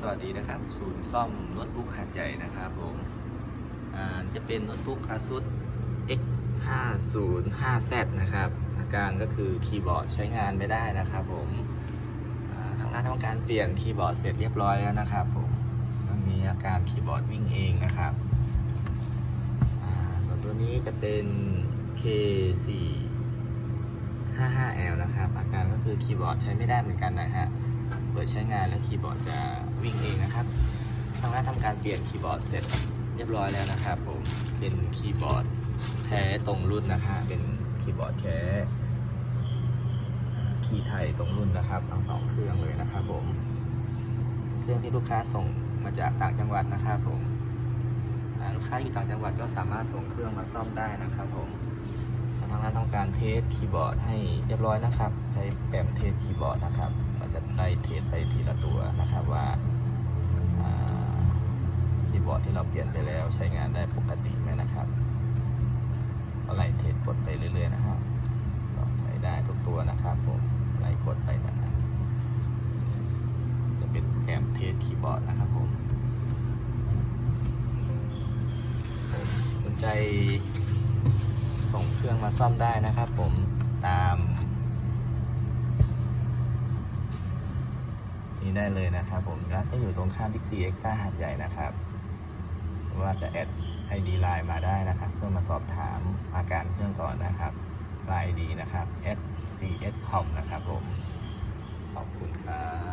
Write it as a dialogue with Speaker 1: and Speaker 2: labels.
Speaker 1: สวัสดีนะครับ ศูนย์ซ่อมโน้ตบุ๊กหัดใหญ่นะครับผมอ่าจะเป็นโน้ตบุ๊ก ASUS X 5 0 5 Z นะครับอาการก็คือคีย์บอร์ดใช้งานไม่ได้นะครับผมทางงานทำการเปลี่ยนคีย์บอร์ดเสร็จเรียบร้อยแล้วนะครับผมตอนนี้อาการคีย์บอร์ดวิ่งเองนะครับส่วนตัวนี้จะเป็น K4 55L นะครับ อาการก็คือคีย์บอร์ดใช้ไม่ได้เหมือนกันนะฮะ ใช้งานแล้วคีย์บอร์ดจะวิ่งเองนะครับทางร้านทำการเปลี่ยนคีย์บอร์ดเสร็จเรียบร้อยแล้วนะครับผมเป็นคีย์บอร์ดแท้ตรงรุ่นนะฮะเป็นคีย์บอร์ดแท้คีย์ไทยตรงรุ่นนะครับ ทั้งสองเครื่องเลยนะครับผมเครื่องที่ลูกค้าส่งมาจากต่างจังหวัดนะครับผมลูกค้าอยู่ต่างจังหวัดก็สามารถส่งเครื่องมาซ่อมได้นะครับผม ทางร้านต้องการเทสคีย์บอร์ดให้เรียบร้อยนะครับใช้แปมเทสคีย์บอร์ดนะครับมันจะไล่เทสไปทีละตัวนะครับว่าคีย์บอร์ดที่เราเปลี่ยนไปแล้วใช้งานได้ปกติไหมนะครับก็ไล่เทสกดไปเรื่อยๆนะครับก็ใช้ได้ทุกตัวนะครับผมไล่กดไปนะฮะจะเป็นโปมเทสคีย์บอร์ดนะครับผมสนใจ รื่องมาซ่อมได้นะครับผมตาม นี่ได้เลยนะครับผมร้านจะอยู่ตรงข้ามบิ๊กซีเอ็กซ์ต้าหาดใหญ่นะครับ ว่าจะแอดไอดีไลน์มาได้นะครับ เพื่อมาสอบถามอาการเครื่องก่อนนะครับไลน์ดีนะครับ s c s com นะครับผม ขอบคุณครับ